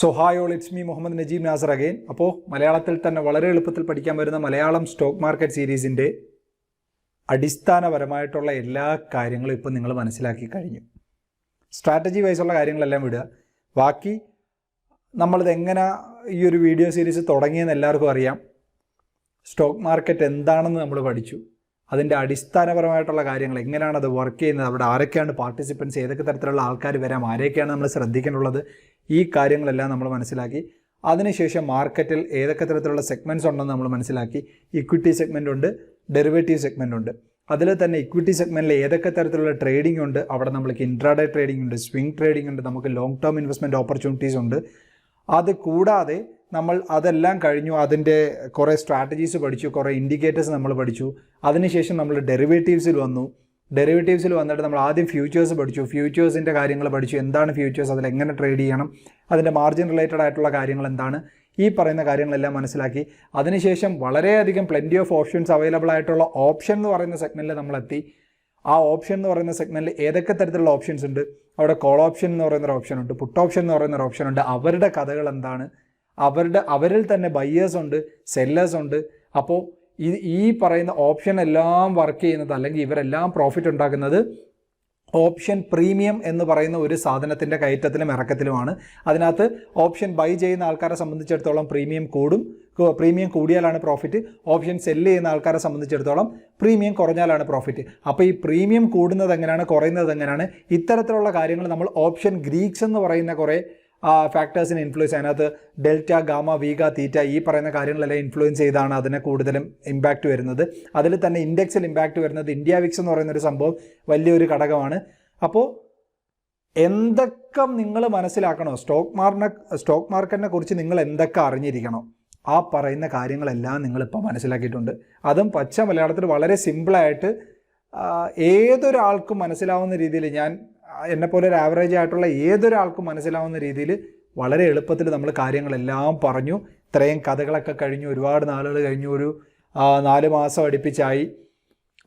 So hi all it's me Muhammad Najeeb Nasar again അപ്പോൾ മലയാളത്തിൽ തന്നെ വളരെ എളുപ്പത്തിൽ പഠിക്കാൻ വരുന്ന മലയാളം സ്റ്റോക്ക് മാർക്കറ്റ് സീരീസിന്റെ അടിസ്ഥാനപരമായിട്ടുള്ള എല്ലാ കാര്യങ്ങളും ഇപ്പം നിങ്ങൾ മനസ്സിലാക്കി കഴിഞ്ഞു. സ്ട്രാറ്റജി വൈസുള്ള കാര്യങ്ങളെല്ലാം വിടുക. ബാക്കി നമ്മളിത് എങ്ങനെ ഈ ഒരു വീഡിയോ സീരീസ് തുടങ്ങിയെന്ന് എല്ലാവർക്കും അറിയാം. സ്റ്റോക്ക് മാർക്കറ്റ് എന്താണെന്ന് നമ്മൾ പഠിച്ചു. അതിന്റെ അടിസ്ഥാനപരമായിട്ടുള്ള കാര്യങ്ങൾ എങ്ങനെയാണ് അത് വർക്ക് ചെയ്യുന്നത് അവിടെ ആരൊക്കെയാണ് പാർട്ടിസിപ്പൻസ് ഏതൊക്കെ തരത്തിലുള്ള ആൾക്കാർ വരാം ആരെയൊക്കെയാണ് നമ്മൾ ശ്രദ്ധിക്കേണ്ടുള്ളത് ഈ കാര്യങ്ങളെല്ലാം നമ്മൾ മനസ്സിലാക്കി. അതിനുശേഷം മാർക്കറ്റിൽ ഏതൊക്കെ തരത്തിലുള്ള സെഗ്മെന്റ്സ് ഉണ്ടെന്ന് നമ്മൾ മനസ്സിലാക്കി. ഇക്വിറ്റി സെഗ്മെന്റ് ഉണ്ട് ഡെറിവേറ്റീവ് സെഗ്മെന്റ് ഉണ്ട് അതിൽ തന്നെ ഇക്വിറ്റി സെഗ്മെന്റിൽ ഏതൊക്കെ തരത്തിലുള്ള ട്രേഡിംഗ് ഉണ്ട് അവിടെ നമ്മൾക്ക് ഇൻട്രാഡേ ട്രേഡിംഗ് ഉണ്ട് സ്വിംഗ് ട്രേഡിംഗ് ഉണ്ട് നമുക്ക് ലോങ് ടേം ഇൻവെസ്റ്റ്മെന്റ് ഓപ്പർച്യൂണിറ്റീസ് ഉണ്ട്. അത് കൂടാതെ നമ്മൾ അതെല്ലാം കഴിഞ്ഞു അതിന്റെ കുറേ സ്ട്രാറ്റജീസ് പഠിച്ചു കുറേ ഇൻഡിക്കേറ്റേഴ്സ് നമ്മൾ പഠിച്ചു. അതിനുശേഷം നമ്മൾ ഡെറിവേറ്റീവ്സിൽ വന്നു. ഡെറിവേറ്റീവ്സിൽ വന്നിട്ട് നമ്മൾ ആദ്യം ഫ്യൂച്ചേഴ്സ് പഠിച്ചു. ഫ്യൂച്ചേഴ്സിന്റെ കാര്യങ്ങൾ പഠിച്ചു. എന്താണ് ഫ്യൂച്ചേഴ്സ്? അതിൽ എങ്ങനെ ട്രേഡ് ചെയ്യണം? അതിന്റെ മാർജിൻ റിലേറ്റഡ് ആയിട്ടുള്ള കാര്യങ്ങൾ എന്താണ്? ഈ പറയുന്ന കാര്യങ്ങളെല്ലാം മനസ്സിലാക്കി. അതിനുശേഷം വളരെയധികം പ്ലെന്റി ഓഫ് ഓപ്ഷൻസ് അവൈലബിൾ ആയിട്ടുള്ള ഓപ്ഷൻ എന്ന് പറയുന്ന സെഗ്മെന്റിൽ നമ്മളെത്തി ആ ഓപ്ഷൻ എന്ന് പറയുന്ന സെഗ്മെന്റിൽ ഏതൊക്കെ തരത്തിലുള്ള ഓപ്ഷൻസ് ഉണ്ട്? അവിടെ കോൾ ഓപ്ഷൻ എന്ന് പറയുന്ന ഒരു ഓപ്ഷൻ ഉണ്ട് പുട്ട് ഓപ്ഷൻ എന്ന് പറയുന്ന ഒരു ഓപ്ഷൻ ഉണ്ട്. അവരുടെ കഥകൾ എന്താണ്? അവരുടെ അവരിൽ തന്നെ ബയ്യേഴ്സ് ഉണ്ട് സെല്ലേഴ്സ് ഉണ്ട്. അപ്പോൾ ഈ ഈ പറയുന്ന ഓപ്ഷൻ എല്ലാം വർക്ക് ചെയ്യുന്നത് അല്ലെങ്കിൽ ഇവരെല്ലാം പ്രോഫിറ്റ് ഉണ്ടാക്കുന്നത് ഓപ്ഷൻ പ്രീമിയം എന്ന് പറയുന്ന ഒരു സാധനത്തിന്റെ കയറ്റത്തിലും ഇറക്കത്തിലുമാണ്. അതിനകത്ത് ഓപ്ഷൻ ബൈ ചെയ്യുന്ന ആൾക്കാരെ സംബന്ധിച്ചിടത്തോളം പ്രീമിയം കൂടും. പ്രീമിയം കൂടിയാലാണ് പ്രോഫിറ്റ് ഓപ്ഷൻ സെല്ല് ചെയ്യുന്ന ആൾക്കാരെ സംബന്ധിച്ചിടത്തോളം പ്രീമിയം കുറഞ്ഞാലാണ് പ്രോഫിറ്റ് അപ്പോൾ ഈ പ്രീമിയം കൂടുന്നത് എങ്ങനെയാണ് കുറയുന്നത് എങ്ങനെയാണ് ഇത്തരത്തിലുള്ള കാര്യങ്ങൾ നമ്മൾ ഓപ്ഷൻ ഗ്രീക്സ് എന്ന് പറയുന്ന കുറേ ഫാക്ടേഴ്സിനെ ഇൻഫ്ലുവൻസ് അതിനകത്ത് ഡെൽറ്റ ഗാമ വീഗ തീറ്റ ഈ പറയുന്ന കാര്യങ്ങളെല്ലാം ഇൻഫ്ലുവൻസ് ചെയ്താണ് അതിനെ കൂടുതലും ഇമ്പാക്റ്റ് വരുന്നത്. അതിൽ തന്നെ ഇൻഡെക്സിൽ ഇമ്പാക്റ്റ് വരുന്നത് ഇന്ത്യ വിക്സ് എന്ന് പറയുന്ന ഒരു സംഭവം വലിയൊരു ഘടകമാണ്. അപ്പോൾ എന്തൊക്കെ നിങ്ങൾ മനസ്സിലാക്കണോ? സ്റ്റോക്ക് മാർക്കിനെ സ്റ്റോക്ക് മാർക്കറ്റിനെ കുറിച്ച് നിങ്ങൾ എന്തൊക്കെ അറിഞ്ഞിരിക്കണോ? ആ പറയുന്ന കാര്യങ്ങളെല്ലാം നിങ്ങളിപ്പോൾ മനസ്സിലാക്കിയിട്ടുണ്ട്. അതും പച്ച മലയാളത്തിൽ വളരെ സിമ്പിളായിട്ട് ഏതൊരാൾക്കും മനസ്സിലാവുന്ന രീതിയിൽ ഞാൻ എന്നെപ്പോലെ ഒരു ആവറേജ് ആയിട്ടുള്ള ഏതൊരാൾക്കും മനസ്സിലാവുന്ന രീതിയിൽ വളരെ എളുപ്പത്തിൽ നമ്മൾ കാര്യങ്ങളെല്ലാം പറഞ്ഞു. ഇത്രയും കഥകളൊക്കെ കഴിഞ്ഞു ഒരുപാട് നാളുകൾ കഴിഞ്ഞു ഒരു നാല് മാസം അടുപ്പിച്ചായി.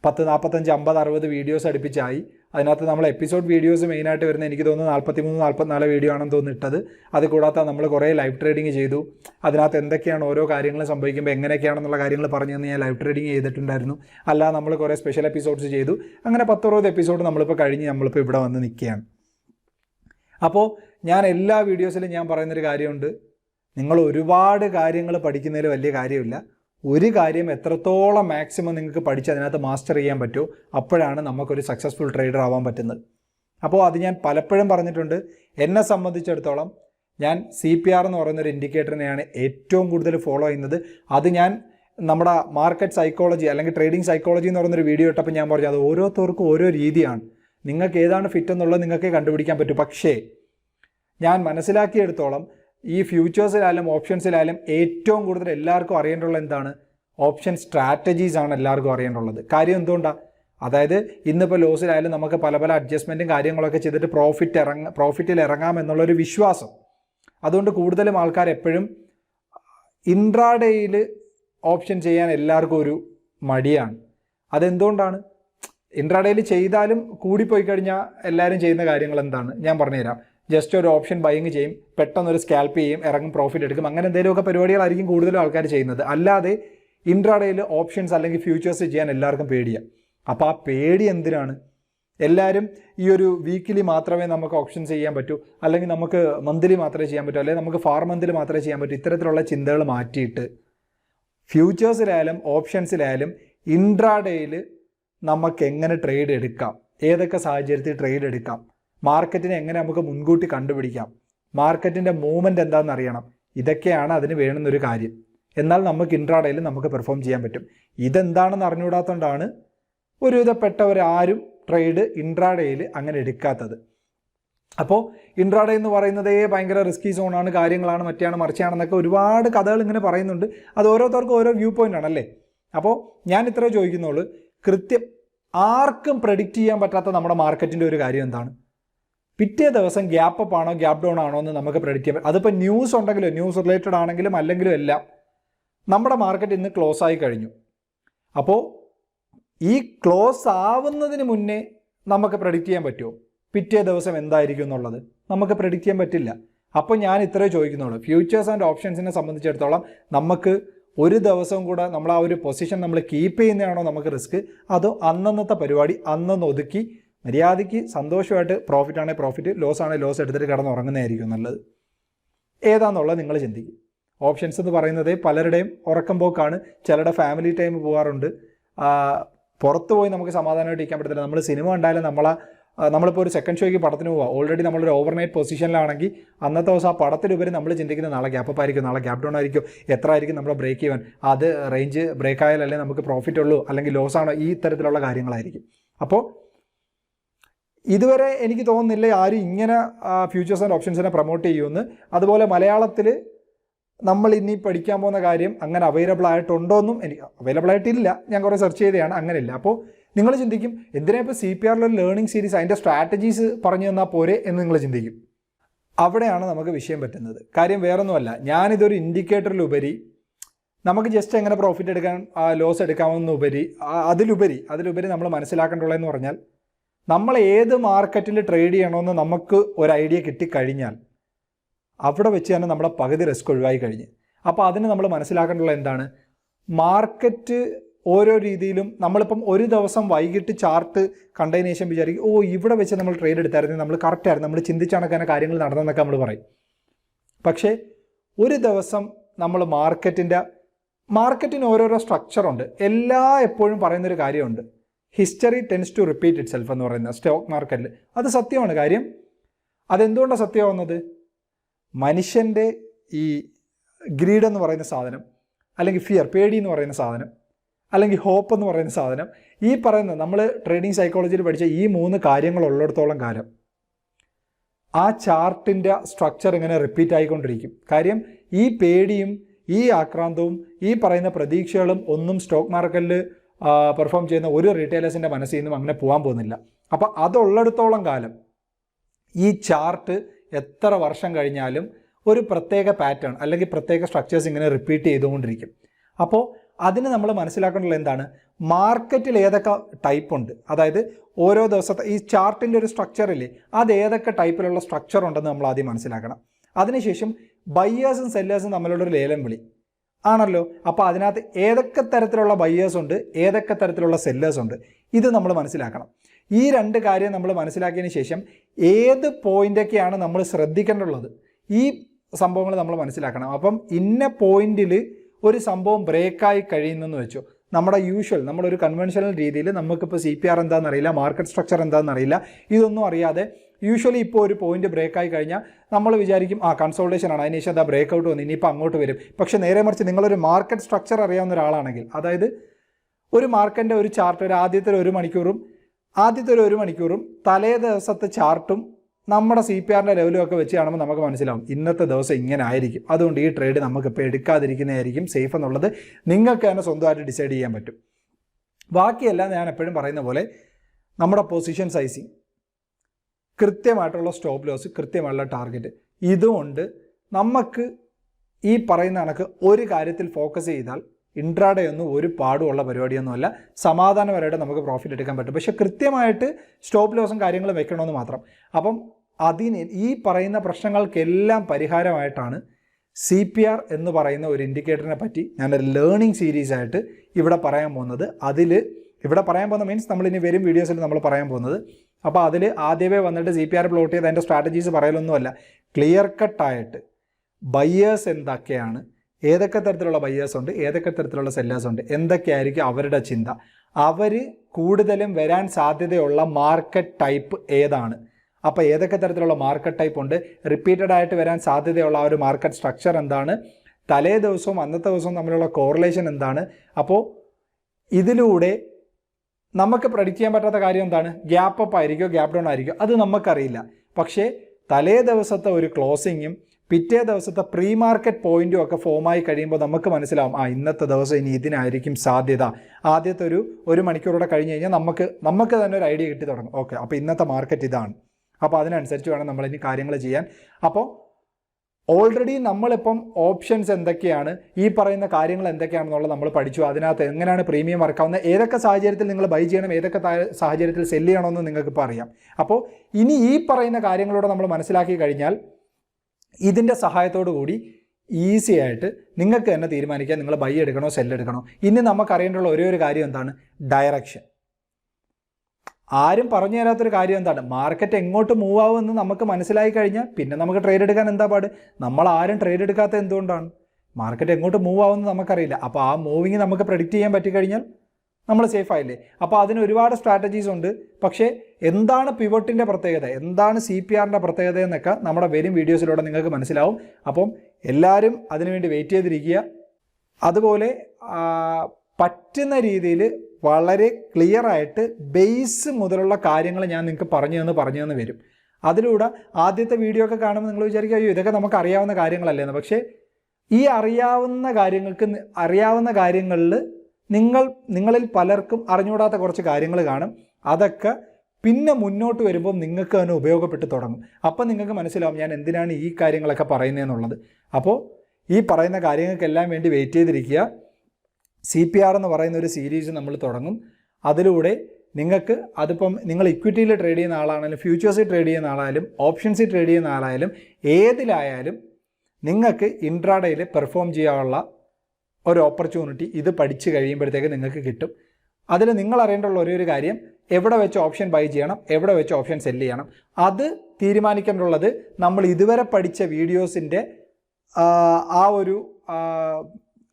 പത്ത് നാൽപ്പത്തഞ്ച് അമ്പത് അറുപത് വീഡിയോസ് അടുപ്പിച്ചായി. അതിനകത്ത് നമ്മൾ എപ്പിസോഡ് വീഡിയോസ് മെയിനായിട്ട് വരുന്ന എനിക്ക് തോന്നുന്നു നാൽപ്പത്തി മൂന്ന് നാൽപ്പത്തിനാല് വീഡിയോ ആണെന്ന് തോന്നിട്ടത് അത് കൂടാതെ നമ്മൾ കുറേ ലൈവ് ട്രേഡിംഗ് ചെയ്തു. അതിനകത്ത് എന്തൊക്കെയാണ് ഓരോ കാര്യങ്ങൾ സംഭവിക്കുമ്പോൾ എങ്ങനെയൊക്കെയാണെന്നുള്ള കാര്യങ്ങൾ പറഞ്ഞു തന്നെ ഞാൻ ലൈവ് ട്രേഡിംഗ് ചെയ്തിട്ടുണ്ടായിരുന്നു. അല്ല നമ്മൾ കുറേ സ്പെഷ്യൽ എപ്പിസോഡ്സ് ചെയ്തു. അങ്ങനെ പത്തറുപത് എപ്പിസോഡ് നമ്മളിപ്പോൾ കഴിഞ്ഞ് നമ്മളിപ്പോൾ ഇവിടെ വന്ന് നിൽക്കുകയാണ്. അപ്പോൾ ഞാൻ എല്ലാ വീഡിയോസിലും ഞാൻ പറയുന്നൊരു കാര്യമുണ്ട്. നിങ്ങൾ ഒരുപാട് കാര്യങ്ങൾ പഠിക്കുന്നതിൽ വലിയ കാര്യമില്ല. ഒരു കാര്യം എത്രത്തോളം മാക്സിമം നിങ്ങൾക്ക് പഠിച്ച് അതിനകത്ത് മാസ്റ്റർ ചെയ്യാൻ പറ്റുമോ അപ്പോഴാണ് നമുക്കൊരു സക്സസ്ഫുൾ ട്രേഡർ ആവാൻ പറ്റുന്നത്. അപ്പോൾ അത് ഞാൻ പലപ്പോഴും പറഞ്ഞിട്ടുണ്ട്. എന്നെ സംബന്ധിച്ചിടത്തോളം ഞാൻ സി പി ആർ എന്ന് പറയുന്ന ഒരു ഇൻഡിക്കേറ്ററിനെയാണ് ഏറ്റവും കൂടുതൽ ഫോളോ ചെയ്യുന്നത്. അത് ഞാൻ നമ്മുടെ മാർക്കറ്റ് സൈക്കോളജി അല്ലെങ്കിൽ ട്രേഡിംഗ് സൈക്കോളജി എന്ന് പറയുന്നൊരു വീഡിയോ ഇട്ടപ്പോൾ ഞാൻ പറഞ്ഞു അത് ഓരോരുത്തർക്കും ഓരോ രീതിയാണ്. നിങ്ങൾക്ക് ഏതാണ് ഫിറ്റ് എന്നുള്ളത് നിങ്ങൾക്ക് കണ്ടുപിടിക്കാൻ പറ്റും. പക്ഷേ ഞാൻ മനസ്സിലാക്കിയെടുത്തോളം ഈ ഫ്യൂച്ചേഴ്സിലായാലും ഓപ്ഷൻസിലായാലും ഏറ്റവും കൂടുതൽ എല്ലാവർക്കും അറിയേണ്ടുള്ള എന്താണ്? ഓപ്ഷൻ സ്ട്രാറ്റജീസ് ആണ് എല്ലാവർക്കും അറിയേണ്ടുള്ളത്. കാര്യം എന്തുകൊണ്ടാണ് അതായത് ഇന്നിപ്പോൾ ലോസിലായാലും നമുക്ക് പല പല അഡ്ജസ്റ്റ്മെന്റും കാര്യങ്ങളൊക്കെ ചെയ്തിട്ട് പ്രോഫിറ്റ് ഇറങ്ങ പ്രോഫിറ്റിൽ ഇറങ്ങാം എന്നുള്ളൊരു വിശ്വാസം. അതുകൊണ്ട് കൂടുതലും ആൾക്കാർ എപ്പോഴും ഇൻട്രാഡേയിൽ ഓപ്ഷൻ ചെയ്യാൻ എല്ലാവർക്കും ഒരു മടിയാണ്. അതെന്തുകൊണ്ടാണ്? ഇൻട്രാഡേയിൽ ചെയ്താലും കൂടിപ്പോയി കഴിഞ്ഞാൽ എല്ലാവരും ചെയ്യുന്ന കാര്യങ്ങൾ എന്താണ്? ഞാൻ പറഞ്ഞുതരാം. ജസ്റ്റ് ഒരു ഓപ്ഷൻ ബൈങ് ചെയ്യും പെട്ടെന്ന് ഒരു സ്കാൽപ്പ് ചെയ്യും ഇറങ്ങും പ്രോഫിറ്റ് എടുക്കും അങ്ങനെ എന്തെങ്കിലുമൊക്കെ പരിപാടികളായിരിക്കും കൂടുതലും ആൾക്കാർ ചെയ്യുന്നത്. അല്ലാതെ ഇൻട്രാഡേയിൽ ഓപ്ഷൻസ് അല്ലെങ്കിൽ ഫ്യൂച്ചേഴ്സ് ചെയ്യാൻ എല്ലാവർക്കും പേടിയാണ് അപ്പോൾ ആ പേടി എന്തിനാണ്? എല്ലാവരും ഈ ഒരു വീക്കിലി മാത്രമേ നമുക്ക് ഓപ്ഷൻസ് ചെയ്യാൻ പറ്റൂ അല്ലെങ്കിൽ നമുക്ക് മന്ത്ലി മാത്രമേ ചെയ്യാൻ പറ്റൂ അല്ലെങ്കിൽ നമുക്ക് ഫാർ മന്തിൽ മാത്രമേ ചെയ്യാൻ പറ്റൂ ഇത്തരത്തിലുള്ള ചിന്തകൾ മാറ്റിയിട്ട് ഫ്യൂച്ചേഴ്സിലായാലും ഓപ്ഷൻസിലായാലും ഇൻട്രാഡേയിൽ നമുക്ക് എങ്ങനെ ട്രേഡ് എടുക്കാം? ഏതൊക്കെ സാഹചര്യത്തിൽ ട്രേഡ് എടുക്കാം? മാർക്കറ്റിനെ എങ്ങനെ നമുക്ക് മുൻകൂട്ടി കണ്ടുപിടിക്കാം? മാർക്കറ്റിന്റെ മൂവ്മെന്റ് എന്താണെന്ന് അറിയണം ഇതൊക്കെയാണ് അതിന് വേണമെന്നൊരു കാര്യം. എന്നാൽ നമുക്ക് ഇൻട്രാഡേയിൽ നമുക്ക് പെർഫോം ചെയ്യാൻ പറ്റും. ഇതെന്താണെന്ന് അറിഞ്ഞുകൂടാത്തതുകൊണ്ടാണ് ഒരുവിധപ്പെട്ടവരാരും ട്രേഡ് ഇൻട്രാഡേയിൽ അങ്ങനെ എടുക്കാത്തത്. അപ്പോൾ ഇൻട്രാഡേ എന്ന് പറയുന്നതേ ഭയങ്കര റിസ്കി സോണാണ് കാര്യങ്ങളാണ് മറ്റാണ് മറിച്ചാണെന്നൊക്കെ ഒരുപാട് കഥകൾ ഇങ്ങനെ പറയുന്നുണ്ട്. അത് ഓരോരുത്തർക്കും ഓരോ വ്യൂ പോയിന്റ് ആണല്ലേ? അപ്പോൾ ഞാൻ ഇത്രേ ചോദിക്കുന്നുള്ളൂ. കൃത്യം ആർക്കും പ്രഡിക്റ്റ് ചെയ്യാൻ പറ്റാത്ത നമ്മുടെ മാർക്കറ്റിന്റെ ഒരു കാര്യം എന്താണ്? പിറ്റേ ദിവസം ഗ്യാപ്പ് അപ്പ് ആണോ ഗ്യാപ്പ് ഡൗൺ ആണോ എന്ന് നമുക്ക് പ്രെഡിക്റ്റ് ചെയ്യാം അതിപ്പോൾ ന്യൂസ് ഉണ്ടെങ്കിലും ന്യൂസ് റിലേറ്റഡ് ആണെങ്കിലും അല്ലെങ്കിലും എല്ലാം നമ്മുടെ മാർക്കറ്റ് ഇന്ന് ക്ലോസ് ആയി കഴിഞ്ഞു. അപ്പോൾ ഈ ക്ലോസ് ആവുന്നതിന് മുന്നേ നമുക്ക് പ്രെഡിക്റ്റ് ചെയ്യാൻ പറ്റുമോ? പിറ്റേ ദിവസം എന്തായിരിക്കും എന്നുള്ളത് നമുക്ക് പ്രെഡിക്റ്റ് ചെയ്യാൻ പറ്റില്ല. അപ്പോൾ ഞാൻ ഇത്രേ ചോദിക്കുന്നുള്ളൂ. ഫ്യൂച്ചേഴ്സ് ആൻഡ് ഓപ്ഷൻസിനെ സംബന്ധിച്ചിടത്തോളം നമുക്ക് ഒരു ദിവസം കൂടെ നമ്മൾ ആ ഒരു പൊസിഷൻ നമ്മൾ കീപ്പ് ചെയ്യുന്നതാണോ നമുക്ക് റിസ്ക് അതോ അന്നന്നത്തെ പരിപാടി അന്നൊന്ന് ഒതുക്കി മര്യാദയ്ക്ക് സന്തോഷമായിട്ട് പ്രോഫിറ്റ് ആണെങ്കിൽ പ്രോഫിറ്റ് ലോസ് ആണെങ്കിൽ ലോസ് എടുത്തിട്ട് കിടന്ന് ഉറങ്ങുന്നതായിരിക്കും നല്ലത്. ഏതാണെന്നുള്ളത് നിങ്ങൾ ചിന്തിക്കും. ഓപ്ഷൻസ് എന്ന് പറയുന്നത് പലരുടെയും ഉറക്കം പോക്കാണ്. ചിലരുടെ ഫാമിലി ടൈം പോകാറുണ്ട്. പുറത്ത് പോയി നമുക്ക് സമാധാനമായിട്ട് ഇരിക്കാൻ പറ്റത്തില്ല. നമ്മൾ സിനിമ ഉണ്ടായാലും നമ്മളെ നമ്മളിപ്പോൾ ഒരു സെക്കൻഡ് ഷോയ്ക്ക് പടത്തിന് പോവാം. ഓൾറെഡി നമ്മളൊരു ഓവർനൈറ്റ് പൊസിഷനിലാണെങ്കിൽ അന്നത്തെ ദിവസം ആ പടത്തിലുപരി നമ്മൾ ചിന്തിക്കുന്ന നാളെ ഗ്യാപ്പ് ആയിരിക്കും നാളെ ഗ്യാപ്പ് ഡൗൺ ആയിരിക്കും. എത്ര ആയിരിക്കും നമ്മുടെ ബ്രേക്ക് ചെയ്യാൻ? അത് റേഞ്ച് ബ്രേക്ക് ആയാലല്ലേ നമുക്ക് പ്രോഫിറ്റ് ഉള്ളൂ അല്ലെങ്കിൽ ലോസ് ആണോ? ഈ തരത്തിലുള്ള കാര്യങ്ങളായിരിക്കും. അപ്പോൾ ഇതുവരെ എനിക്ക് തോന്നുന്നില്ല ആരും ഇങ്ങനെ ഫ്യൂച്ചേഴ്സ് ആൻഡ് ഓപ്ഷൻസിനെ പ്രൊമോട്ട് ചെയ്യുമെന്ന്. അതുപോലെ മലയാളത്തിൽ നമ്മൾ ഇനി പഠിക്കാൻ പോകുന്ന കാര്യം അങ്ങനെ അവൈലബിൾ ആയിട്ടുണ്ടോ എന്നും എനിക്ക് അവൈലബിൾ ആയിട്ടില്ല. ഞാൻ കുറേ സെർച്ച് ചെയ്തതാണ് അങ്ങനെയില്ല. അപ്പോൾ നിങ്ങൾ ചിന്തിക്കും എന്തിനാ ഇപ്പോൾ സി പി ആറിലൊരു ലേണിംഗ് സീരീസ് അതിന്റെ സ്ട്രാറ്റജീസ് പറഞ്ഞു തന്നാൽ പോരെ എന്ന് നിങ്ങൾ ചിന്തിക്കും. അവിടെയാണ് നമുക്ക് വിഷയം പറ്റുന്നത്. കാര്യം വേറൊന്നുമല്ല ഞാനിതൊരു ഇൻഡിക്കേറ്ററിലുപരി നമുക്ക് ജസ്റ്റ് എങ്ങനെ പ്രോഫിറ്റ് എടുക്കാൻ ലോസ് എടുക്കാമെന്നുപരി അതിലുപരി അതിലുപരി നമ്മൾ മനസ്സിലാക്കേണ്ടുള്ളതെന്ന് പറഞ്ഞാൽ നമ്മൾ ഏത് മാർക്കറ്റിൽ ട്രേഡ് ചെയ്യണമെന്ന് നമുക്ക് ഒരു ഐഡിയ കിട്ടിക്കഴിഞ്ഞാൽ അവിടെ വെച്ച് തന്നെ നമ്മുടെ പകുതി റിസ്ക് ഒഴിവായി കഴിഞ്ഞ്. അപ്പോൾ അതിന് നമ്മൾ മനസ്സിലാക്കേണ്ടുള്ള എന്താണ്? മാർക്കറ്റ് ഓരോ രീതിയിലും നമ്മളിപ്പം ഒരു ദിവസം വൈകിട്ട് ചാർട്ട് കണ്ടതിന് ശേഷം വിചാരിക്കും ഓ ഇവിടെ വെച്ച് നമ്മൾ ട്രേഡ് എടുത്തായിരുന്നു നമ്മൾ കറക്റ്റായിരുന്നു നമ്മൾ ചിന്തിച്ച കണക്കാன കാര്യങ്ങൾ നടന്നെന്നൊക്കെ നമ്മൾ പറയും. പക്ഷേ ഒരു ദിവസം നമ്മൾ മാർക്കറ്റിന്റെ മാർക്കറ്റിന് ഓരോരോ സ്ട്രക്ചറുണ്ട് എല്ലാ എപ്പോഴും പറയുന്നൊരു കാര്യമുണ്ട്. History tends to repeat itself എന്ന് പറയുന്ന സ്റ്റോക്ക് മാർക്കറ്റിൽ അത് സത്യമാണ്. കാര്യം അതെന്തുകൊണ്ടാണ് സത്യമാവുന്നത്? മനുഷ്യന്റെ ഈ ഗ്രീഡ് എന്ന് പറയുന്ന സാധനം അല്ലെങ്കിൽ ഫിയർ പേടി എന്ന് പറയുന്ന സാധനം അല്ലെങ്കിൽ ഹോപ്പ് എന്ന് പറയുന്ന സാധനം ഈ പറയുന്ന നമ്മൾ ട്രേഡിംഗ് സൈക്കോളജിയിൽ പഠിച്ച ഈ മൂന്ന് കാര്യങ്ങൾ ഉള്ളിടത്തോളം കാലം ആ ചാർട്ടിന്റെ സ്ട്രക്ചർ ഇങ്ങനെ റിപ്പീറ്റ് ആയിക്കൊണ്ടിരിക്കും. കാര്യം ഈ പേടിയും ഈ ആക്രാന്തവും ഈ പറയുന്ന പ്രതീക്ഷകളും ഒന്നും സ്റ്റോക്ക് മാർക്കറ്റിൽ പെർഫോം ചെയ്യുന്ന ഒരു റീറ്റെയിലേഴ്സിന്റെ മനസ്സിൽ നിന്നും അങ്ങനെ പോകാൻ പോകുന്നില്ല. അപ്പോൾ അതുള്ളിടത്തോളം കാലം ഈ ചാർട്ട് എത്ര വർഷം കഴിഞ്ഞാലും ഒരു പ്രത്യേക പാറ്റേൺ അല്ലെങ്കിൽ പ്രത്യേക സ്ട്രക്ചേഴ്സ് ഇങ്ങനെ റിപ്പീറ്റ് ചെയ്തുകൊണ്ടിരിക്കും. അപ്പോൾ അതിന് നമ്മൾ മനസ്സിലാക്കേണ്ടത് എന്താണ്? മാർക്കറ്റിൽ ഏതൊക്കെ ടൈപ്പ് ഉണ്ട്? അതായത് ഓരോ ദിവസത്തെ ഈ ചാർട്ടിന്റെ ഒരു സ്ട്രക്ചർ ഇല്ലേ അത് ഏതൊക്കെ ടൈപ്പിലുള്ള സ്ട്രക്ചർ ഉണ്ടെന്ന് നമ്മൾ ആദ്യം മനസ്സിലാക്കണം. അതിനുശേഷം ബയ്യേഴ്സും സെല്ലേഴ്സും തമ്മിലുള്ളൊരു ലേലം വിളി. ആണല്ലോ? അപ്പോൾ അതിനകത്ത് ഏതൊക്കെ തരത്തിലുള്ള ബയ്യേഴ്സ് ഉണ്ട് ഏതൊക്കെ തരത്തിലുള്ള സെല്ലേഴ്സ് ഉണ്ട്? ഇത് നമ്മൾ മനസ്സിലാക്കണം. ഈ രണ്ട് കാര്യം നമ്മൾ മനസ്സിലാക്കിയതിന് ശേഷം ഏത് പോയിന്റൊക്കെയാണ് നമ്മൾ ശ്രദ്ധിക്കേണ്ടുള്ളത് ഈ സംഭവങ്ങൾ നമ്മൾ മനസ്സിലാക്കണം. അപ്പം ഇന്ന പോയിന്റിൽ ഒരു സംഭവം ബ്രേക്കായി കഴിയുന്നെന്ന് വെച്ചു. നമ്മുടെ യൂഷ്വൽ നമ്മളൊരു കൺവെൻഷണൽ രീതിയിൽ നമുക്കിപ്പോൾ സി പി ആർ എന്താണെന്നറിയില്ല മാർക്കറ്റ് സ്ട്രക്ചർ എന്താണെന്നറിയില്ല ഇതൊന്നും അറിയാതെ യൂഷ്വലി ഇപ്പോൾ ഒരു പോയിന്റ് ബ്രേക്ക് ആയി കഴിഞ്ഞാൽ നമ്മൾ വിചാരിക്കും ആ കൺസോൾട്ടേഷൻ ആണ്. അതിനുശേഷം എന്താ ബ്രേക്ക് ഔട്ട് വന്നു. ഇനിയിപ്പോൾ അങ്ങോട്ട് വരും. പക്ഷേ നേരെ മറിച്ച് നിങ്ങളൊരു മാർക്കറ്റ് സ്ട്രക്ചർ അറിയാവുന്ന ഒരാളാണെങ്കിൽ അതായത് ഒരു മാർക്കറ്റിന്റെ ഒരു ചാർട്ട് ഒരു ആദ്യത്തെ ഒരു മണിക്കൂറും ആദ്യത്തെ ഒരു ഒരു മണിക്കൂറും തലേ ദിവസത്തെ ചാർട്ടും നമ്മുടെ സി പി ആറിന്റെ ലെവലും ഒക്കെ വെച്ച് കാണുമ്പോൾ നമുക്ക് മനസ്സിലാവും ഇന്നത്തെ ദിവസം ഇങ്ങനെ ആയിരിക്കും. അതുകൊണ്ട് ഈ ട്രേഡ് നമുക്ക് നമുക്കിപ്പോൾ എടുക്കാതിരിക്കുന്നതായിരിക്കും സേഫ് എന്നുള്ളത് നിങ്ങൾക്ക് തന്നെ സ്വന്തമായിട്ട് ഡിസൈഡ് ചെയ്യാൻ പറ്റും. ബാക്കിയെല്ലാം ഞാൻ എപ്പോഴും പറയുന്ന പോലെ നമ്മുടെ പൊസിഷൻ സൈസിങ് കൃത്യമായിട്ടുള്ള സ്റ്റോപ്പ് ലോസ് കൃത്യമായിട്ടുള്ള ടാർഗറ്റ് ഇതുകൊണ്ട് നമുക്ക് ഈ പറയുന്ന കണക്ക് ഒരു കാര്യത്തിൽ ഫോക്കസ് ചെയ്താൽ ഇൻട്രാഡേ ഒന്നും ഒരു പാടുമുള്ള പരിപാടിയൊന്നുമല്ല സമാധാനപരമായിട്ട് നമുക്ക് പ്രോഫിറ്റ് എടുക്കാൻ പറ്റും. പക്ഷേ കൃത്യമായിട്ട് സ്റ്റോപ്പ് ലോസും കാര്യങ്ങളും വെക്കണമെന്ന് മാത്രം. അപ്പം അതിന് ഈ പറയുന്ന പ്രശ്നങ്ങൾക്കെല്ലാം പരിഹാരമായിട്ടാണ് സി പി ആർ എന്ന് പറയുന്ന ഒരു ഇൻഡിക്കേറ്ററിനെ പറ്റി ഞാനൊരു ലേണിംഗ് സീരീസ് ആയിട്ട് ഇവിടെ പറയാൻ പോകുന്നത്. അതിൽ ഇവിടെ പറയാൻ പോകുന്ന മീൻസ് നമ്മൾ ഇനി വരും വീഡിയോസിൽ നമ്മൾ പറയാൻ പോകുന്നത്. അപ്പോൾ അതിൽ ആദ്യമേ വന്നിട്ട് സി പി ആർ പ്ലോട്ട് ചെയ്ത് അതിന്റെ സ്ട്രാറ്റജീസ് പറയലൊന്നുമല്ല. ക്ലിയർ കട്ടായിട്ട് ബയ്യേഴ്സ് എന്തൊക്കെയാണ്? ഏതൊക്കെ തരത്തിലുള്ള ബയ്യേഴ്സ് ഉണ്ട്? ഏതൊക്കെ തരത്തിലുള്ള സെല്ലേഴ്സ് ഉണ്ട്? എന്തൊക്കെയായിരിക്കും അവരുടെ ചിന്ത? അവർ കൂടുതലും വരാൻ സാധ്യതയുള്ള മാർക്കറ്റ് ടൈപ്പ് ഏതാണ്? അപ്പോൾ ഏതൊക്കെ തരത്തിലുള്ള മാർക്കറ്റ് ടൈപ്പ് ഉണ്ട്? റിപ്പീറ്റഡ് ആയിട്ട് വരാൻ സാധ്യതയുള്ള ആ ഒരു മാർക്കറ്റ് സ്ട്രക്ചർ എന്താണ്? തലേ ദിവസവും അന്നത്തെ ദിവസവും തമ്മിലുള്ള കോറിലേഷൻ എന്താണ്? അപ്പോൾ ഇതിലൂടെ നമുക്ക് പ്രഡിക്റ്റ് ചെയ്യാൻ പറ്റാത്ത കാര്യം എന്താണ്? ഗ്യാപ്പ് അപ്പ് ആയിരിക്കോ ഗ്യാപ്പ് ഡൗൺ ആയിരിക്കോ? അത് നമുക്കറിയില്ല. പക്ഷേ തലേ ദിവസത്തെ ഒരു ക്ലോസിങ്ങും പിറ്റേ ദിവസത്തെ പ്രീ മാർക്കറ്റ് പോയിന്റും ഒക്കെ ഫോമായി കഴിയുമ്പോൾ നമുക്ക് മനസ്സിലാവും ആ ഇന്നത്തെ ദിവസം ഇനി ഇതിനായിരിക്കും സാധ്യത. ആദ്യത്തെ ഒരു ഒരു മണിക്കൂറോടെ കഴിഞ്ഞ് കഴിഞ്ഞാൽ നമുക്ക് നമുക്ക് തന്നെ ഒരു ഐഡിയ കിട്ടി തുടങ്ങും. ഓക്കെ അപ്പോൾ ഇന്നത്തെ മാർക്കറ്റ് ഇതാണ്. അപ്പോൾ അതിനനുസരിച്ച് വേണം നമ്മൾ ഇനി കാര്യങ്ങൾ ചെയ്യാൻ. അപ്പോൾ ഓൾറെഡി നമ്മളിപ്പം ഓപ്ഷൻസ് എന്തൊക്കെയാണ്? ഈ പറയുന്ന കാര്യങ്ങൾ എന്തൊക്കെയാണെന്നുള്ളത് നമ്മൾ പഠിച്ചു. അതിനകത്ത് എങ്ങനെയാണ് പ്രീമിയം വർക്കാവുന്നത് ഏതൊക്കെ സാഹചര്യത്തിൽ നിങ്ങൾ ബൈ ചെയ്യണം ഏതൊക്കെ സാഹചര്യത്തിൽ സെല്ല് ചെയ്യണമെന്ന് നിങ്ങൾക്ക് ഇപ്പോൾ അറിയാം. അപ്പോൾ ഇനി ഈ പറയുന്ന കാര്യങ്ങളോട് നമ്മൾ മനസ്സിലാക്കി കഴിഞ്ഞാൽ ഇതിന്റെ സഹായത്തോടു കൂടി ഈസി ആയിട്ട് നിങ്ങൾക്ക് തന്നെ തീരുമാനിക്കാം. നിങ്ങൾ ബൈ എടുക്കണോ സെൽ എടുക്കണോ. ഇനി നമുക്കറിയേണ്ടുള്ള ഒരേ ഒരു കാര്യം എന്താണ്? ഡയറക്ഷൻ ആരും പറഞ്ഞു തരാത്തൊരു കാര്യം എന്താണ്? മാർക്കറ്റ് എങ്ങോട്ട് മൂവ് ആവുമെന്ന് നമുക്ക് മനസ്സിലായി കഴിഞ്ഞാൽ പിന്നെ നമുക്ക് ട്രേഡ് എടുക്കാൻ എന്താ പാട്? നമ്മൾ ആരും ട്രേഡ് എടുക്കാത്ത എന്തുകൊണ്ടാണ്? മാർക്കറ്റ് എങ്ങോട്ട് മൂവ് ആവുമെന്ന് നമുക്കറിയില്ല. അപ്പോൾ ആ മൂവിങ് നമുക്ക് പ്രഡിക്റ്റ് ചെയ്യാൻ പറ്റിക്കഴിഞ്ഞാൽ നമ്മൾ സേഫ് ആയില്ലേ? അപ്പോൾ അതിന് ഒരുപാട് സ്ട്രാറ്റജീസ് ഉണ്ട്. പക്ഷേ എന്താണ് പിവട്ടിന്റെ പ്രത്യേകത? എന്താണ് സി പി ആറിന്റെ പ്രത്യേകത എന്നൊക്കെ നമ്മുടെ വരും വീഡിയോസിലൂടെ നിങ്ങൾക്ക് മനസ്സിലാവും. അപ്പം എല്ലാവരും അതിനുവേണ്ടി വെയിറ്റ് ചെയ്തിരിക്കുക. അതുപോലെ പറ്റുന്ന രീതിയിൽ വളരെ ക്ലിയർ ആയിട്ട് ബേസ് മുതലുള്ള കാര്യങ്ങൾ ഞാൻ നിങ്ങൾക്ക് പറഞ്ഞു തന്ന് പറഞ്ഞു തന്ന് വരും. അതിലൂടെ ആദ്യത്തെ വീഡിയോ ഒക്കെ കാണുമ്പോൾ നിങ്ങൾ വിചാരിക്കുക അയ്യോ ഇതൊക്കെ നമുക്ക് അറിയാവുന്ന കാര്യങ്ങളല്ലേ? എന്ന്. പക്ഷേ ഈ അറിയാവുന്ന കാര്യങ്ങൾക്ക് അറിയാവുന്ന കാര്യങ്ങളിൽ നിങ്ങൾ നിങ്ങളിൽ പലർക്കും അറിഞ്ഞുകൂടാത്ത കുറച്ച് കാര്യങ്ങൾ കാണും. അതൊക്കെ പിന്നെ മുന്നോട്ട് വരുമ്പോൾ നിങ്ങൾക്ക് അതിന് ഉപയോഗപ്പെട്ട് തുടങ്ങും. അപ്പം നിങ്ങൾക്ക് മനസ്സിലാവും ഞാൻ എന്തിനാണ് ഈ കാര്യങ്ങളൊക്കെ പറയുന്നതെന്നുള്ളത്. അപ്പോൾ ഈ പറയുന്ന കാര്യങ്ങൾക്കെല്ലാം വേണ്ടി വെയിറ്റ് ചെയ്തിരിക്കുക. സി പി ആർ എന്ന് പറയുന്ന ഒരു സീരീസ് നമ്മൾ തുടങ്ങും. അതിലൂടെ നിങ്ങൾക്ക് അതിപ്പം നിങ്ങൾ ഇക്വിറ്റിയിൽ ട്രേഡ് ചെയ്യുന്ന ആളാണെങ്കിലും ഫ്യൂച്ചേഴ്സിൽ ട്രേഡ് ചെയ്യുന്ന ആളായാലും ഓപ്ഷൻസിൽ ട്രേഡ് ചെയ്യുന്ന ആളായാലും ഏതിലായാലും നിങ്ങൾക്ക് ഇൻട്രാഡേയിൽ പെർഫോം ചെയ്യാനുള്ള ഒരു ഓപ്പർച്യൂണിറ്റി ഇത് പഠിച്ചു കഴിയുമ്പോഴത്തേക്ക് നിങ്ങൾക്ക് കിട്ടും. അതിൽ നിങ്ങൾ അറിയേണ്ടുള്ള ഒരേ ഒരു കാര്യം എവിടെ വെച്ച് ഓപ്ഷൻ ബൈ ചെയ്യണം എവിടെ വെച്ച് ഓപ്ഷൻ സെല്ല് ചെയ്യണം. അത് തീരുമാനിക്കേണ്ടുള്ളത് നമ്മൾ ഇതുവരെ പഠിച്ച വീഡിയോസിന്റെ ആ ഒരു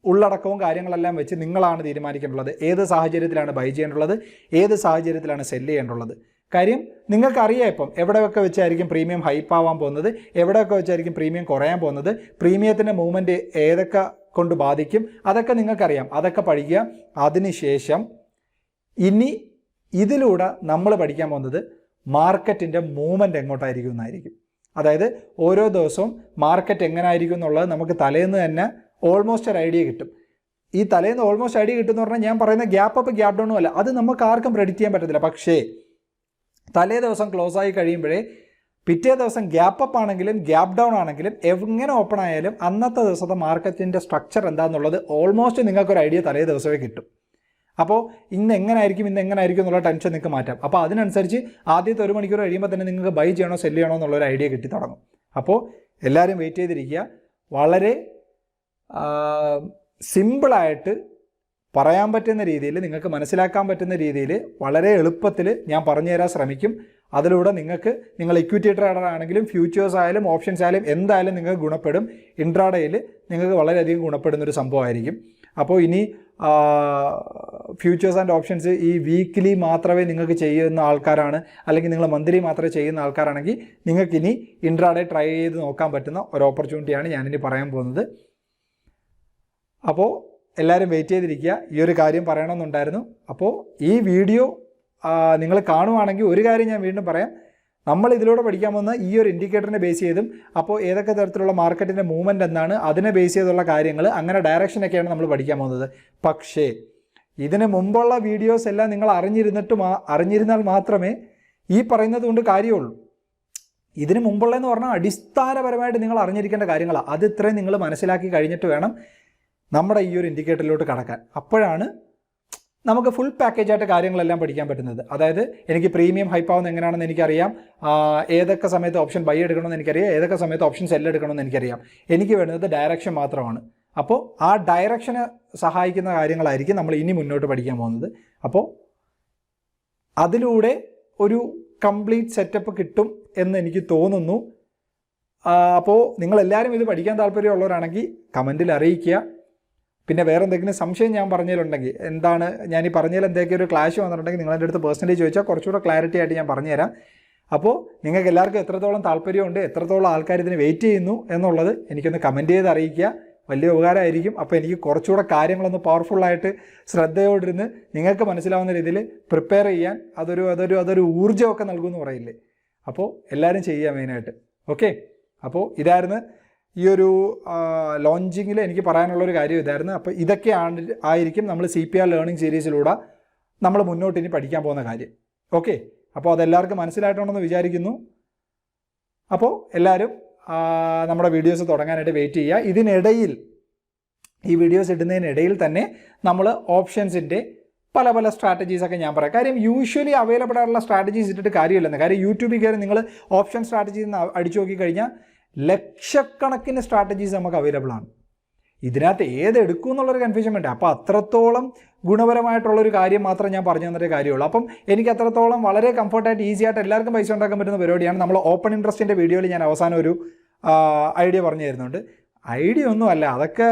ഉള്ളടക്കവും കാര്യങ്ങളെല്ലാം വെച്ച് നിങ്ങളാണ് തീരുമാനിക്കേണ്ടുള്ളത് ഏത് സാഹചര്യത്തിലാണ് ബൈ ചെയ്യേണ്ടുള്ളത് ഏത് സാഹചര്യത്തിലാണ് സെല്ല് ചെയ്യേണ്ടുള്ളത് കാര്യം നിങ്ങൾക്കറിയാം ഇപ്പം എവിടെയൊക്കെ വെച്ചായിരിക്കും പ്രീമിയം ഹൈപ്പ് ആവാൻ പോകുന്നത്? എവിടെയൊക്കെ വെച്ചായിരിക്കും പ്രീമിയം കുറയാൻ പോകുന്നത്? പ്രീമിയത്തിന്റെ മൂവ്മെന്റ് ഏതൊക്കെ കൊണ്ട് ബാധിക്കും? അതൊക്കെ നിങ്ങൾക്കറിയാം. അതൊക്കെ പഠിക്കുക. അതിനുശേഷം ഇനി ഇതിലൂടെ നമ്മൾ പഠിക്കാൻ പോകുന്നത് മാർക്കറ്റിന്റെ മൂവ്മെന്റ് എങ്ങോട്ടായിരിക്കും എന്നായിരിക്കും. അതായത് ഓരോ ദിവസവും മാർക്കറ്റ് എങ്ങനെ ആയിരിക്കും എന്നുള്ളത് നമുക്ക് തലേന്ന് തന്നെ ഓൾമോസ്റ്റ് ഒരു ഐഡിയ കിട്ടും. ഈ തലേന്ന് ഓൾമോസ്റ്റ് ഐഡിയ കിട്ടുമെന്ന് പറഞ്ഞാൽ ഞാൻ പറയുന്ന ഗ്യാപ്പ് അപ്പ് ഗ്യാപ്പ് ഡൗണും അല്ല. അത് നമുക്ക് ആർക്കും പ്രെഡിക്റ്റ് ചെയ്യാൻ പറ്റത്തില്ല. പക്ഷേ തലേ ദിവസം ക്ലോസ് ആയി കഴിയുമ്പോഴേ പിറ്റേ ദിവസം ഗ്യാപ്പ് അപ്പ് ആണെങ്കിലും ഗ്യാപ്പ് ഡൗൺ ആണെങ്കിലും എങ്ങനെ ഓപ്പൺ ആയാലും അന്നത്തെ ദിവസത്തെ മാർക്കറ്റിന്റെ സ്ട്രക്ചർ എന്താണെന്നുള്ളത് ഓൾമോസ്റ്റ് നിങ്ങൾക്കൊരു ഐഡിയ തലേ ദിവസമേ കിട്ടും. അപ്പോൾ ഇന്ന് എങ്ങനായിരിക്കും ഇന്ന് എങ്ങനായിരിക്കും എന്നുള്ള ടെൻഷൻ നിങ്ങൾക്ക് മാറ്റാം. അപ്പോൾ അതിനനുസരിച്ച് ആദ്യത്തെ ഒരു മണിക്കൂർ കഴിയുമ്പോൾ തന്നെ നിങ്ങൾക്ക് ബൈ ചെയ്യണോ സെൽ ചെയ്യണോ എന്നുള്ളൊരു ഐഡിയ കിട്ടി തുടങ്ങും. അപ്പോൾ എല്ലാവരും വെയിറ്റ് ചെയ്തിരിക്കുക. വളരെ സിമ്പിളായിട്ട് പറയാൻ പറ്റുന്ന രീതിയിൽ നിങ്ങൾക്ക് മനസ്സിലാക്കാൻ പറ്റുന്ന രീതിയിൽ വളരെ എളുപ്പത്തിൽ ഞാൻ പറഞ്ഞു തരാൻ ശ്രമിക്കും. അതിലൂടെ നിങ്ങൾക്ക് നിങ്ങൾ ഇക്വിറ്റി ട്രേഡർ ആണെങ്കിലും ഫ്യൂച്ചേഴ്സ് ആയാലും ഓപ്ഷൻസ് ആയാലും എന്തായാലും നിങ്ങൾക്ക് ഗുണപ്പെടും. ഇൻട്രാഡേയിൽ നിങ്ങൾക്ക് വളരെയധികം ഗുണപ്പെടുന്ന ഒരു സംഭവമായിരിക്കും. അപ്പോൾ ഇനി ഫ്യൂച്ചേഴ്സ് ആൻഡ് ഓപ്ഷൻസ് ഈ വീക്കിലി മാത്രമേ നിങ്ങൾക്ക് ചെയ്യുന്ന ആൾക്കാരാണ്. അല്ലെങ്കിൽ നിങ്ങൾ മന്ത്ലി മാത്രമേ ചെയ്യുന്ന ആൾക്കാരാണെങ്കിൽ നിങ്ങൾക്കിനി ഇൻട്രാഡേ ട്രൈ ചെയ്ത് നോക്കാൻ പറ്റുന്ന ഒരു ഓപ്പർച്യൂണിറ്റിയാണ് ഞാനിനി പറയാൻ പോകുന്നത്. അപ്പോൾ എല്ലാവരും വെയിറ്റ് ചെയ്തിരിക്കുക. ഈ ഒരു കാര്യം പറയണമെന്നുണ്ടായിരുന്നു. അപ്പോൾ ഈ വീഡിയോ നിങ്ങൾ കാണുവാണെങ്കിൽ ഒരു കാര്യം ഞാൻ വീണ്ടും പറയാം. നമ്മൾ ഇതിലൂടെ പഠിക്കാൻ വന്ന ഈ ഒരു ഇൻഡിക്കേറ്ററിനെ ബേസ് ചെയ്തും അപ്പോൾ ഏതൊക്കെ തരത്തിലുള്ള മാർക്കറ്റിന്റെ മൂവ്മെന്റ് എന്താണ് അതിനെ ബേസ് ചെയ്തുള്ള കാര്യങ്ങൾ അങ്ങനെ ഡയറക്ഷനൊക്കെയാണ് നമ്മൾ പഠിക്കാൻ പോകുന്നത്. പക്ഷേ ഇതിന് മുമ്പുള്ള വീഡിയോസ് എല്ലാം നിങ്ങൾ അറിഞ്ഞിരുന്നിട്ട് മാ അറിഞ്ഞിരുന്നാൽ മാത്രമേ ഈ പറയുന്നത് കൊണ്ട് കാര്യമുള്ളൂ. ഇതിന് മുമ്പുള്ളതെന്ന് പറഞ്ഞാൽ അടിസ്ഥാനപരമായിട്ട് നിങ്ങൾ അറിഞ്ഞിരിക്കേണ്ട കാര്യങ്ങളാണ് അത് ഇത്രയും നിങ്ങൾ മനസ്സിലാക്കി കഴിഞ്ഞിട്ട് വേണം നമ്മുടെ ഈ ഒരു ഇൻഡിക്കേറ്ററിലോട്ട് കടക്കാൻ. അപ്പോഴാണ് നമുക്ക് ഫുൾ പാക്കേജ് ആയിട്ട് കാര്യങ്ങളെല്ലാം പഠിക്കാൻ പറ്റുന്നത്. അതായത് എനിക്ക് പ്രീമിയം ഹൈപ്പാവുന്ന എങ്ങനെയാണെന്ന് എനിക്കറിയാം. ഏതൊക്കെ സമയത്ത് ഓപ്ഷൻ ബൈ എടുക്കണമെന്ന് എനിക്കറിയാം. ഏതൊക്കെ സമയത്ത് ഓപ്ഷൻ സെൽ എടുക്കണമെന്ന് എനിക്കറിയാം. എനിക്ക് വേണ്ടത് ഡയറക്ഷൻ മാത്രമാണ്. അപ്പോൾ ആ ഡയറക്ഷന് സഹായിക്കുന്ന കാര്യങ്ങളായിരിക്കും നമ്മൾ ഇനി മുന്നോട്ട് പഠിക്കാൻ പോകുന്നത്. അപ്പോൾ അതിലൂടെ ഒരു കംപ്ലീറ്റ് സെറ്റപ്പ് കിട്ടും എന്ന് എനിക്ക് തോന്നുന്നു. അപ്പോൾ നിങ്ങളെല്ലാവരും ഇത് പഠിക്കാൻ താല്പര്യമുള്ളവരാണെങ്കിൽ കമന്റിൽ അറിയിക്കുക. പിന്നെ വേറെ എന്തെങ്കിലും സംശയം ഞാൻ പറഞ്ഞതിലുണ്ടെങ്കിൽ എന്താണ് ഞാൻ ഈ പറഞ്ഞതിൽ എന്തൊക്കെ ഒരു ക്ലാഷ് വന്നിട്ടുണ്ടെങ്കിൽ നിങ്ങൾ എന്റെ അടുത്ത് പേഴ്സണലി ചോദിച്ചാൽ കുറച്ചുകൂടെ ക്ലാരിറ്റി ആയിട്ട് ഞാൻ പറഞ്ഞുതരാം. അപ്പോൾ നിങ്ങൾക്ക് എല്ലാവർക്കും എത്രത്തോളം താല്പര്യമുണ്ട് എത്രത്തോളം ആൾക്കാർ ഇതിന് വെയിറ്റ് ചെയ്യുന്നു എന്നുള്ളത് എനിക്കൊന്ന് കമന്റ് ചെയ്ത് അറിയിക്കുക. വലിയ ഉപകാരമായിരിക്കും. അപ്പോൾ എനിക്ക് കുറച്ചുകൂടെ കാര്യങ്ങളൊന്ന് പവർഫുള്ളായിട്ട് ശ്രദ്ധയോടിരുന്ന് നിങ്ങൾക്ക് മനസ്സിലാവുന്ന രീതിയിൽ പ്രിപ്പയർ ചെയ്യാൻ അതൊരു അതൊരു അതൊരു ഊർജമൊക്കെ നൽകുമെന്ന് പറയില്ലേ? അപ്പോൾ എല്ലാവരും ചെയ്യുക മെയിനായിട്ട് ഓക്കെ അപ്പോൾ ഇതായിരുന്നു ഈ ഒരു ലോഞ്ചിങ്ങിൽ എനിക്ക് പറയാനുള്ളൊരു കാര്യം ഇതായിരുന്നു. അപ്പോൾ ഇതൊക്കെയാണ് ആയിരിക്കും നമ്മൾ സി പി ആർ ലേണിംഗ് സീരീസിലൂടെ നമ്മൾ മുന്നോട്ട് ഇനി പഠിക്കാൻ പോകുന്ന കാര്യം. ഓക്കെ? അപ്പോൾ അതെല്ലാവർക്കും മനസ്സിലായിട്ടുണ്ടെന്ന് വിചാരിക്കുന്നു. അപ്പോൾ എല്ലാവരും നമ്മുടെ വീഡിയോസ് തുടങ്ങാനായിട്ട് വെയിറ്റ് ചെയ്യുക. ഇതിനിടയിൽ ഈ വീഡിയോസ് ഇടുന്നതിനിടയിൽ തന്നെ നമ്മൾ ഓപ്ഷൻസിന്റെ പല പല സ്ട്രാറ്റജീസ് ഒക്കെ ഞാൻ പറയാം. കാര്യം യൂഷ്വലി അവൈലബിൾ ആയിട്ടുള്ള സ്ട്രാറ്റജീസ് ഇട്ടിട്ട് കാര്യമില്ലെന്ന്. കാര്യം യൂട്യൂബിൽ കയറി നിങ്ങൾ ഓപ്ഷൻ സ്ട്രാറ്റജി അടിച്ചു നോക്കി കഴിഞ്ഞാൽ ലക്ഷക്കണക്കിന് സ്ട്രാറ്റജീസ് നമുക്ക് അവൈലബിൾ ആണ്. ഇതിനകത്ത് ഏത് എടുക്കും എന്നുള്ളൊരു കൺഫ്യൂഷൻ വേണ്ട. അപ്പോൾ അത്രത്തോളം ഗുണപരമായിട്ടുള്ളൊരു കാര്യം മാത്രം ഞാൻ പറഞ്ഞു തന്നൊരു കാര്യമുള്ളൂ. അപ്പം എനിക്ക് അത്രത്തോളം വളരെ കംഫർട്ടായിട്ട് ഈസി ആയിട്ട് എല്ലാവർക്കും പൈസ ഉണ്ടാക്കാൻ പറ്റുന്ന പരിപാടിയാണ് നമ്മൾ ഓപ്പൺ ഇൻട്രസ്റ്റിന്റെ വീഡിയോയിൽ ഞാൻ അവസാനം ഒരു ഐഡിയ പറഞ്ഞു തരുന്നുണ്ട്. ഐഡിയ ഒന്നുമല്ല അതൊക്കെ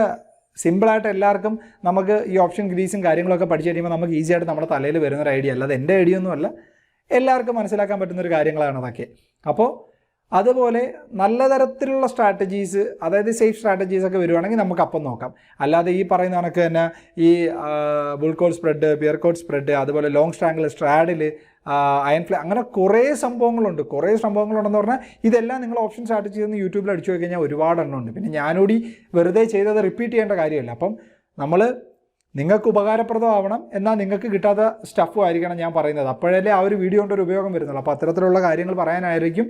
സിമ്പിളായിട്ട് എല്ലാവർക്കും നമുക്ക് ഈ ഓപ്ഷൻ ഗ്രീസും കാര്യങ്ങളൊക്കെ പഠിച്ചു കഴിയുമ്പോൾ നമുക്ക് ഈസി ആയിട്ട് നമ്മുടെ തലയിൽ വരുന്നൊരു ഐഡിയ അല്ലാതെ എന്റെ ഐഡിയ ഒന്നുമല്ല. എല്ലാവർക്കും മനസ്സിലാക്കാൻ പറ്റുന്നൊരു കാര്യങ്ങളാണ് അതൊക്കെ. അപ്പോൾ അതുപോലെ നല്ല തരത്തിലുള്ള സ്ട്രാറ്റജീസ് അതായത് സേഫ് സ്ട്രാറ്റജീസ് ഒക്കെ വരുവാണെങ്കിൽ നമുക്ക് അപ്പം നോക്കാം. അല്ലാതെ ഈ പറയുന്ന കണക്ക് തന്നെ ഈ bull call spread bear call spread അതുപോലെ long strangle straddle iron fly അങ്ങനെ കുറേ സംഭവങ്ങളുണ്ട്. കുറേ സംഭവങ്ങളുണ്ടെന്ന് പറഞ്ഞാൽ ഇതെല്ലാം നിങ്ങൾ ഓപ്ഷൻ സ്ട്രാറ്റജി എന്ന് യൂട്യൂബിൽ അടിച്ചു പോയി കഴിഞ്ഞാൽ ഒരുപാട് എണ്ണം ഉണ്ട്. പിന്നെ ഞാനൂടി വെറുതെ ചെയ്തത് റിപ്പീറ്റ് ചെയ്യേണ്ട കാര്യമല്ല. അപ്പം നമ്മൾ നിങ്ങൾക്ക് ഉപകാരപ്രദമാവണം എന്നാൽ നിങ്ങൾക്ക് കിട്ടാത്ത സ്റ്റഫും ആയിരിക്കണം ഞാൻ പറയുന്നത്. അപ്പോഴല്ലേ ആ ഒരു വീഡിയോ കൊണ്ട് ഒരു ഉപയോഗം വരുന്നുള്ളൂ. അപ്പോൾ അത്തരത്തിലുള്ള കാര്യങ്ങൾ പറയാനായിരിക്കും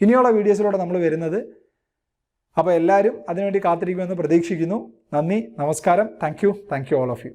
ഇനിയുള്ള വീഡിയോസിലൂടെ നമ്മൾ വരുന്നത്. അപ്പോൾ എല്ലാവരും അതിനുവേണ്ടി കാത്തിരിക്കുമെന്ന് പ്രതീക്ഷിക്കുന്നു. നന്ദി നമസ്കാരം. Thank you thank you all of you